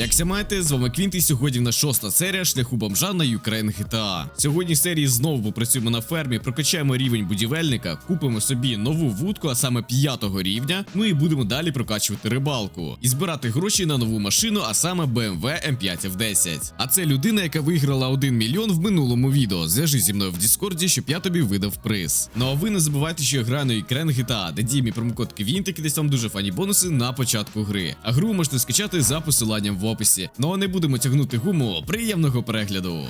Як ся маєте, з вами Квінт і сьогодні в нас шоста серія шляху бомжа на Ukraine GTA. Сьогодні в серії знову попрацюємо на фермі, прокачаємо рівень будівельника, купимо собі нову вудку, а саме п'ятого рівня. Ну і будемо далі прокачувати рибалку і збирати гроші на нову машину, а саме BMW M5 F10. А це людина, яка виграла 1 мільйон в минулому відео. Зв'яжи зі мною в Діскорді, щоб я тобі видав приз. Ну а ви не забувайте, що я граю на Ukraine GTA, де діє мій промокод Квінт, і десь там дуже фані бонуси на початку гри. А гру можете скачати за посиланням в описі. Ну а не будемо тягнути гуму. Приємного перегляду.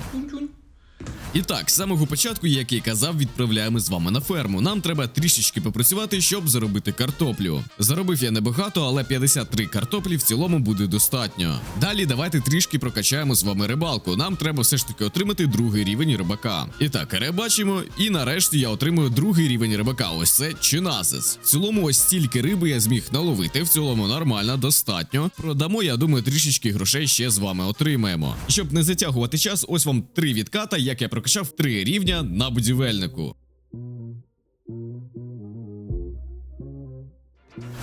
І так, з самого початку, як і казав, відправляємо з вами на ферму. Нам треба трішечки попрацювати, щоб заробити картоплю. Заробив я небагато, але 53 картоплі в цілому буде достатньо. Далі давайте трішки прокачаємо з вами рибалку. Нам треба все ж таки отримати другий рівень рибака. І так, рибачимо, і нарешті я отримую другий рівень рибака. Ось це чиназис. В цілому, ось стільки риби я зміг наловити. В цілому нормально, достатньо. Продамо, я думаю, трішечки грошей ще з вами отримаємо. Щоб не затягувати час, ось вам три відката, як я прокачав три рівня на будівельнику.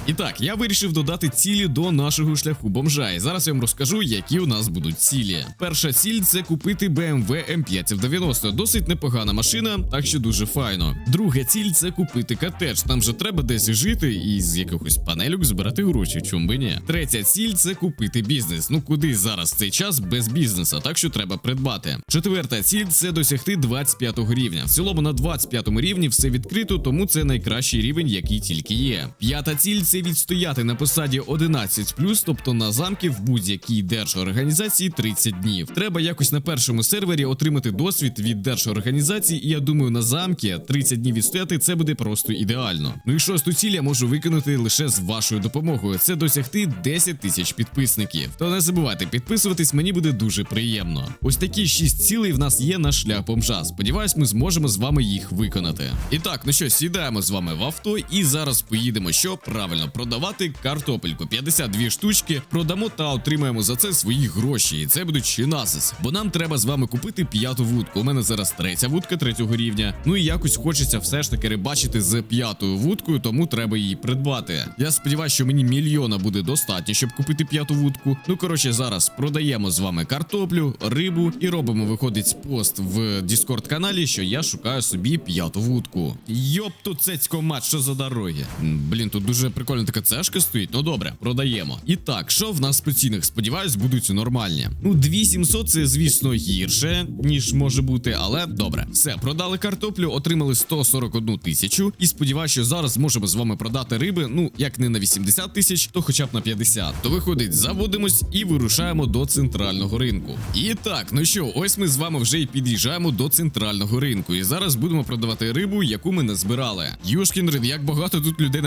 І так, я вирішив додати цілі до нашого шляху бомжа. І зараз я вам розкажу, які у нас будуть цілі. Перша ціль це купити BMW M5 90. Досить непогана машина, так що дуже файно. Друга ціль це купити котедж. Там же треба десь жити і з якихось панелюк збирати гроші. Чому би ні? Третя ціль це купити бізнес. Ну куди зараз цей час без бізнеса, так що треба придбати. Четверта ціль це досягти 25 рівня. В цілому на 25 рівні все відкрито, тому це найкращий рівень, який тільки є. П'ята ціль це відстояти на посаді 11+, тобто на замки в будь-якій держорганізації 30 днів. Треба якось на першому сервері отримати досвід від держорганізації, і я думаю, на замки 30 днів відстояти це буде просто ідеально. Ну і шосту ціль я можу виконати лише з вашою допомогою. Це досягти 10 тисяч підписників. То не забувайте підписуватись, мені буде дуже приємно. Ось такі 6 цілей в нас є на шлях бомжа. Сподіваюсь, ми зможемо з вами їх виконати. І так, ну що, сідаємо з вами в авто, і зараз поїдемо, що правильно продавати картопельку. 52 штучки продамо та отримаємо за це свої гроші. І це буде чинасис. Бо нам треба з вами купити п'яту вудку. У мене зараз третя вудка третього рівня. Ну і якось хочеться все ж таки рибачити з п'ятою вудкою, тому треба її придбати. Я сподіваюся, що мені мільйона буде достатньо, щоб купити п'яту вудку. Ну коротше, зараз продаємо з вами картоплю, рибу і робимо, виходить пост в Discord каналі, що я шукаю собі п'яту вудку. Йоп, тут цецько мат, що за дороги. Блін, тут дуже прикольна така цешка стоїть. Ну добре, продаємо. І так, що в нас по цінах? Сподіваюсь, будуть нормальні. Ну, 2700 це, звісно, гірше, ніж може бути, але добре. Все, продали картоплю, отримали 141 тисячу. І сподіваюся, що зараз зможемо з вами продати риби. Ну, як не на 80 тисяч, то хоча б на 50. То виходить, заводимось і вирушаємо до центрального ринку. І так, ну що, ось ми з вами вже і під'їжджаємо до центрального ринку. І зараз будемо продавати рибу, яку ми не збирали. Юшкінрин, як багато тут людей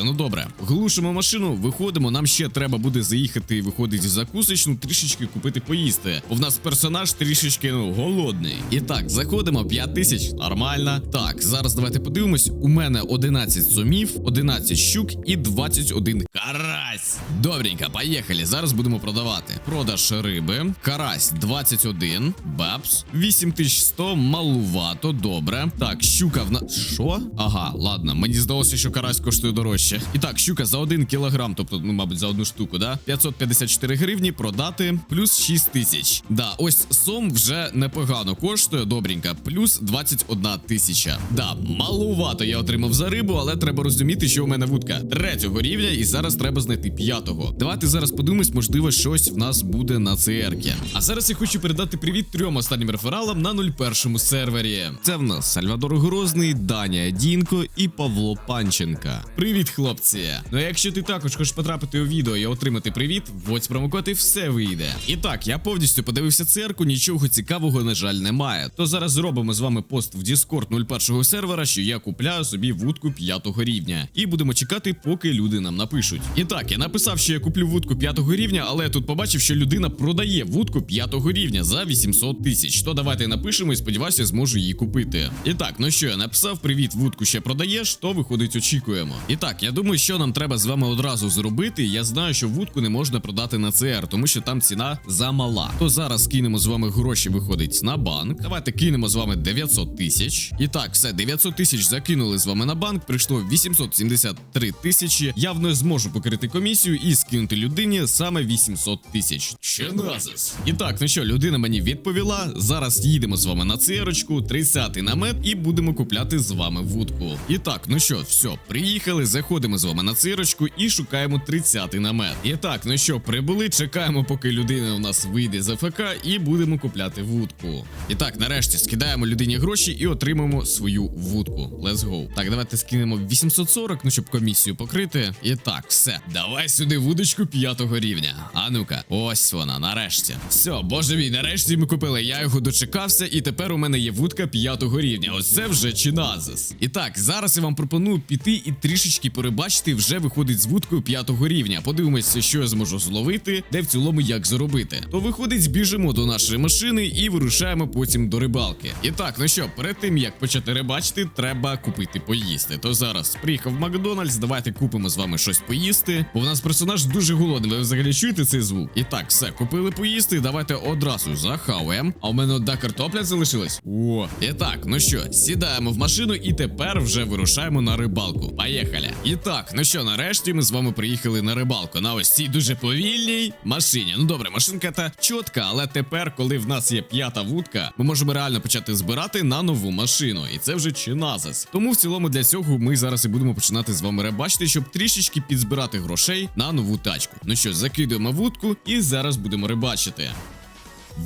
напаркувалося. Ну добре, глушимо машину, виходимо. Нам ще треба буде заїхати, виходить в закусочну, трішечки купити поїсти. Бо в нас персонаж трішечки ну голодний. І так, заходимо 5 тисяч. Нормально. Так, зараз давайте подивимось. У мене 11 сумів, 11 щук і 21 карась. Добренько, поїхали. Зараз будемо продавати. Продаж риби, карась 21, бабс, 8100, малувато, добре. Так, щука в нас. Що? Ага, ладно, мені здалося, що карась коштує дорожче. І так, щука за 1 кілограм, тобто, ну, мабуть, за одну штуку, да? 554 гривні продати, плюс 6 тисяч. Да, ось сом вже непогано коштує, добренько, плюс 21 тисяча. Да, малувато я отримав за рибу, але треба розуміти, що у мене вудка третього рівня, і зараз треба знайти п'ятого. Давайте зараз подивимось, можливо, щось в нас буде на ЦР-ки. А зараз я хочу передати привіт трьом останнім рефералам на 01 сервері. Це в нас Сальвадор Грозний, Даня Дінко і Павло Панченка. Привіт, хлопці! Ну а якщо ти також хочеш потрапити у відео і отримати привіт, вводь промокод і все вийде. І так, я повністю подивився церкву, нічого цікавого, на жаль, немає. То зараз зробимо з вами пост в Discord 01 сервера, що я купляю собі вудку 5 рівня. І будемо чекати, поки люди нам напишуть. І так, я написав, що я куплю вудку 5 рівня, але я тут побачив, що людина продає вудку 5 рівня за 800 тисяч. То давайте напишемо і сподіваюся, зможу її купити. І так, ну що, я написав: привіт, вудку ще продаєш, то виходить, очікуємо. І так, я Я думаю, що нам треба з вами одразу зробити. Я знаю, що вудку не можна продати на ЦР, тому що там ціна замала. То зараз кинемо з вами гроші, виходить на банк. Давайте кинемо з вами 900 тисяч. І так, все, 900 тисяч закинули з вами на банк. Прийшло 873 тисячі. Я не зможу покрити комісію і скинути людині саме 800 тисяч. Чи назис? І так, ну що, людина мені відповіла. Зараз їдемо з вами на церочку, 30-й намет, і будемо купляти з вами вудку. І так, ну що, все, приїхали, заходимо з вами на цирочку і шукаємо 30-й намет. І так, ну що, прибули, чекаємо, поки людина у нас вийде з АФК, і будемо купляти вудку. І так, нарешті скидаємо людині гроші і отримаємо свою вудку. Let's go. Так, давайте скинемо 840, ну щоб комісію покрити. І так, все. Давай сюди вудочку п'ятого рівня. А ну-ка, ось вона, нарешті. Все, боже мій, нарешті ми купили. Я його дочекався, і тепер у мене є вудка п'ятого рівня. Ось це вже чиназис. І так, зараз я вам пропоную піти і трішечки перебачити, вже виходить з вудкою п'ятого рівня. Подивимося, що я зможу зловити, де в цілому як заробити. То виходить, біжимо до нашої машини і вирушаємо потім до рибалки. І так, ну що, перед тим як почати рибачити, треба купити поїсти. То зараз приїхав в Макдональдс, давайте купимо з вами щось поїсти. Бо в нас персонаж дуже голодний. Ви взагалі чуєте цей звук? І так, все, купили поїсти. Давайте одразу захаваємо. А у мене одна картопля залишилась. О, і так, ну що, сідаємо в машину і тепер вже вирушаємо на рибалку. Поїхали. І так, ну що, нарешті ми з вами приїхали на рибалку на ось цій дуже повільній машині. Ну добре, машинка та чітка, але тепер, коли в нас є п'ята вудка, ми можемо реально почати збирати на нову машину. І це вже чиназис. Тому в цілому для цього ми зараз і будемо починати з вами рибачити, щоб трішечки підзбирати грошей на нову тачку. Ну що, закидуємо вудку і зараз будемо рибачити.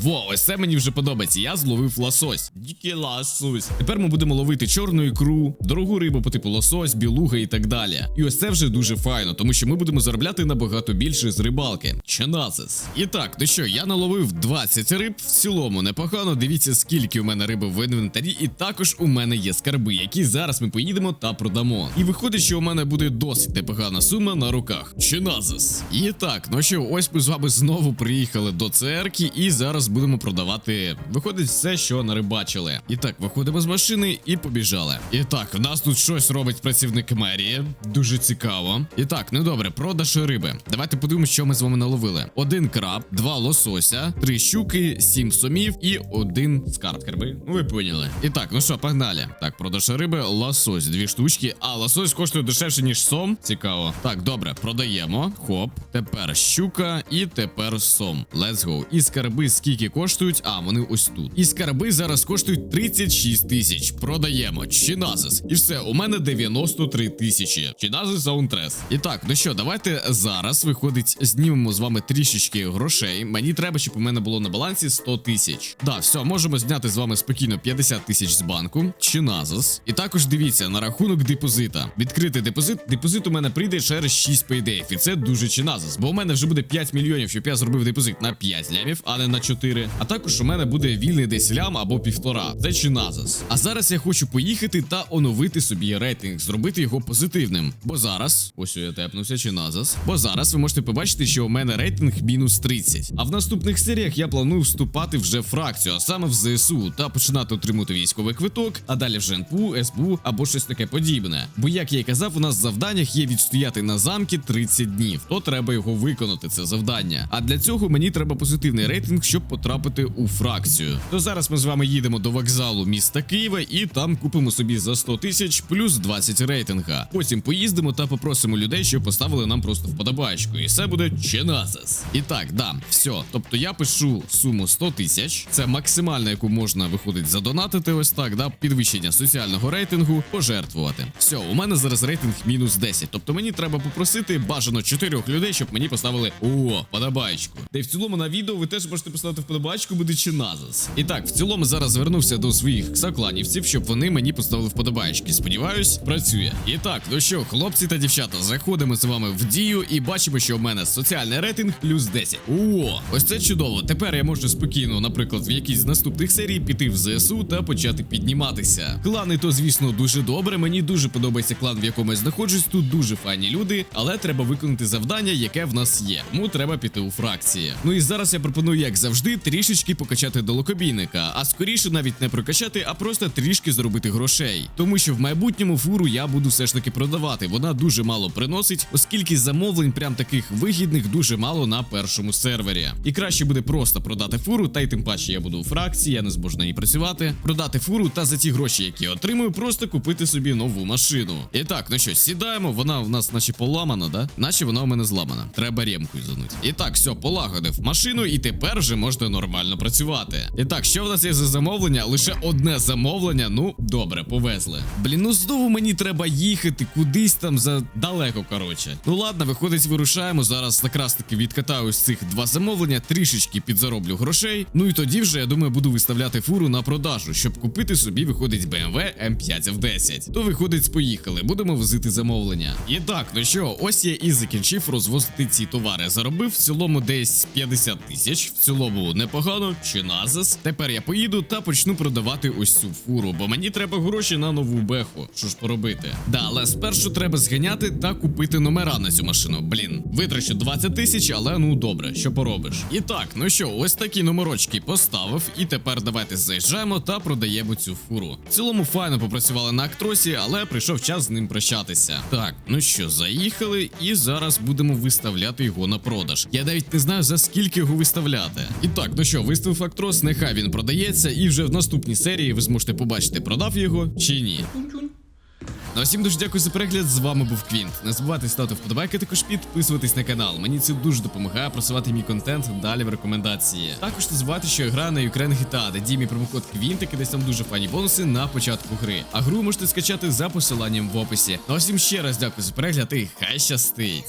Во, ось це мені вже подобається. Я зловив лосось. Дикий лосось. Тепер ми будемо ловити чорну ікру, дорогу рибу по типу лосось, білуга і так далі. І ось це вже дуже файно, тому що ми будемо заробляти набагато більше з рибалки. Чиназис. І так, ну що, я наловив 20 риб. В цілому непогано. Дивіться, скільки у мене риби в інвентарі, і також у мене є скарби, які зараз ми поїдемо та продамо. І виходить, що у мене буде досить непогана сума на руках. Чиназис. І так, ну що, ось ми з вами знову приїхали до церкви, і зараз будемо продавати. Виходить все, що нарибачили. І так, виходимо з машини і побіжали. І так, в нас тут щось робить працівник мерії. Дуже цікаво. І так, ну добре, продаж риби. Давайте подивимося, що ми з вами наловили: один краб, два лосося, три щуки, сім сомів і один скарб. Скарби? Ну, ви поняли. І так, ну що, погнали. Так, продаж риби, лосось, дві штучки. А, лосось коштує дешевше, ніж сом. Цікаво. Так, добре, продаємо. Хоп. Тепер щука і тепер сом. Let's go. І скарби скільки коштують? А, вони ось тут. І скарби зараз коштують 36 тисяч. Продаємо. Чиназис. І все, у мене 93 тисячі. Чиназис Саунтрес. І так, ну що, давайте зараз виходить, знімемо з вами трішечки грошей. Мені треба, щоб у мене було на балансі 100 тисяч. Да, все, можемо зняти з вами спокійно 50 тисяч з банку. Чиназис. І також дивіться на рахунок депозита. Відкрити депозит. Депозит у мене прийде через 6 пейдеїв. І це дуже чиназис. Бо у мене вже буде 5 мільйонів, щоб я зробив депозит на 5 лямів, а не на 4. А також у мене буде вільний десь лям або півтора. Це чиназис. А зараз я хочу поїхати та оновити собі рейтинг, зробити його позитивним. Бо зараз, ось я тепнувся, чиназис. Бо зараз ви можете побачити, що у мене рейтинг мінус 30. А в наступних серіях я планую вступати вже в фракцію, а саме в ЗСУ, та починати отримувати військовий квиток, а далі вже НПУ, СБУ або щось таке подібне. Бо, як я й казав, у нас в завданнях є відстояти на замки 30 днів. То треба його виконати, це завдання. А для цього мені треба позитивний рейтинг, щоб потрапити у фракцію. То зараз ми з вами їдемо до вокзалу міста Києва і там купимо собі за 100 тисяч плюс 20 рейтинга. Потім поїздимо та попросимо людей, щоб поставили нам просто вподобайку. І все буде чиназис. І так, да, все. Тобто я пишу суму 100 тисяч. Це максимальна, яку можна виходить задонатити. Ось так, да, підвищення соціального рейтингу, пожертвувати. Все, у мене зараз рейтинг мінус 10. Тобто мені треба попросити бажано 4 людей, щоб мені поставили о, подобайку. Та й в цілому на відео ви теж можете поставити вподобайку, буде чиназис. І так, в цілому зараз звернувся до своїх сокланівців, щоб вони мені поставили вподобайки. Сподіваюсь, працює. І так, ну що, хлопці та дівчата, заходимо з вами в дію і бачимо, що в мене соціальний рейтинг плюс 10. О, ось це чудово. Тепер я можу спокійно, наприклад, в якійсь з наступних серій піти в ЗСУ та почати підніматися. Клани, то звісно, дуже добре. Мені дуже подобається клан, в якому я знаходжусь. Тут дуже файні люди, але треба виконати завдання, яке в нас є. Тому треба піти у фракції. Ну і зараз я пропоную, як завжди. Завжди трішечки покачати далекобійника, а скоріше навіть не прокачати, а просто трішки заробити грошей. Тому що в майбутньому фуру я буду все ж таки продавати. Вона дуже мало приносить, оскільки замовлень прям таких вигідних дуже мало на першому сервері. І краще буде просто продати фуру, та й тим паче я буду у фракції, я не зможу на ній працювати. Продати фуру та за ті гроші, які отримую, просто купити собі нову машину. І так, ну що, сідаємо. Вона в нас, наче поламана, да? Наче вона у мене зламана. Треба ремкою занути. І так, все, полагодив машину, і тепер вже можна нормально працювати. І так, що в нас є за замовлення? Лише одне замовлення. Ну, добре, повезли. Блін, ну знову мені треба їхати кудись там за далеко. Коротше. Ну ладно, виходить, вирушаємо. Зараз якраз таки відкатаю ось цих два замовлення, трішечки підзароблю грошей. Ну і тоді вже я думаю, буду виставляти фуру на продажу, щоб купити собі, виходить BMW M5 F10. То виходить, поїхали, будемо возити замовлення. І так, ну що, ось я і закінчив розвозити ці товари. Заробив в цілому десь 50 тисяч. В цілому непогано, чи назис. Тепер я поїду та почну продавати ось цю фуру, бо мені треба гроші на нову беху. Що ж поробити? Да, але спершу треба зганяти та купити номера на цю машину. Блін, витрачу 20 тисяч, але ну добре, що поробиш. І так, ну що, ось такі номерочки поставив, і тепер давайте заїжджаємо та продаємо цю фуру. В цілому файно попрацювали на актросі, але прийшов час з ним прощатися. Так, ну що, заїхали, і зараз будемо виставляти його на продаж. Я навіть не знаю за скільки його виставляти. І так, ну що, виставив актрос, нехай він продається, і вже в наступній серії ви зможете побачити, продав його чи ні. Ну а всім дуже дякую за перегляд. З вами був Квінт. Не забувайте ставити вподобайки, також підписуватись на канал. Мені це дуже допомагає просувати мій контент далі в рекомендації. Також не забувайте, що я граю на Ukraine GTA, де діє мій промокод Квінт, і десь там дуже фані бонуси на початку гри. А гру можете скачати за посиланням в описі. Ну а всім ще раз дякую за перегляд і хай щастить.